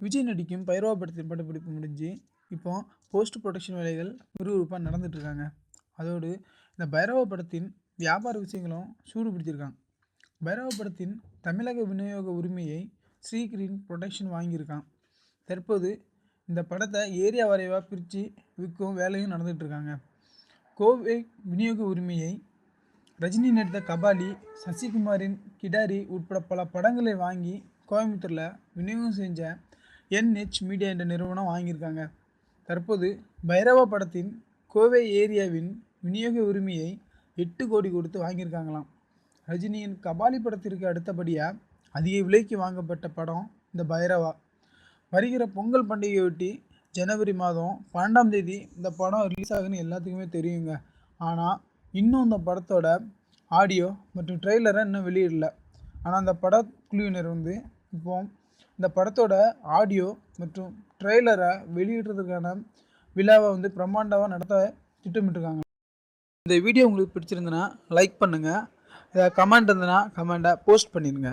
விஜய் நடிக்கும் பைரவா படத்தின் படப்பிடிப்பு முடிஞ்சு இப்போ போஸ்ட் ப்ரொடக்ஷன் வேலைகள் விறுவிறுப்பாக நடந்துட்டுருக்காங்க. அதோடு இந்த பைரவா படத்தின் வியாபார விஷயங்களும் சூடு பிடிச்சிருக்காங்க. பைரவா படத்தின் தமிழக விநியோக உரிமையை ஸ்ரீகிரீன் ப்ரொடக்ஷன் வாங்கியிருக்கான். தற்போது இந்த படத்தை ஏரியா வரைவாக பிரித்து விற்கும் வேலையும் நடந்துகிட்ருக்காங்க கோவை விநியோக உரிமையை ரஜினி நடித்த கபாலி சசிகுமாரின் கிடாரி உட்பட பல படங்களை வாங்கி கோயம்புத்தூரில் விநியோகம் செஞ்ச என்ஹெச் மீடியா என்ற நிறுவனம் வாங்கியிருக்காங்க. தற்போது பைரவா படத்தின் கோவை ஏரியாவின் விநியோக உரிமையை எட்டு கோடி கொடுத்து வாங்கியிருக்காங்களாம். ரஜினியின் கபாலி படத்திற்கு அடுத்தபடியாக அதிக விலைக்கு வாங்கப்பட்ட படம் இந்த பைரவா. வருகிற பொங்கல் பண்டிகையொட்டி ஜனவரி மாதம் பன்னெண்டாம் தேதி இந்த படம் ரிலீஸ் ஆகுன்னு எல்லாத்துக்குமே தெரியுங்க. ஆனால் இன்னும் இந்த படத்தோட ஆடியோ மற்றும் ட்ரெய்லரை இன்னும் வெளியிடல. ஆனால் அந்த படக்குழுவினர் வந்து இப்போ இந்த படத்தோட ஆடியோ மற்றும் ட்ரெய்லரை வெளியிடுறதுக்கான விழாவை வந்து பிரம்மாண்டமாக நடத்த திட்டமிட்டுருக்காங்க. இந்த வீடியோ உங்களுக்கு பிடிச்சிருந்துன்னா லைக் பண்ணுங்கள் கமெண்ட் இருந்ததுன்னா கமெண்ட்டை போஸ்ட் பண்ணிடுங்க.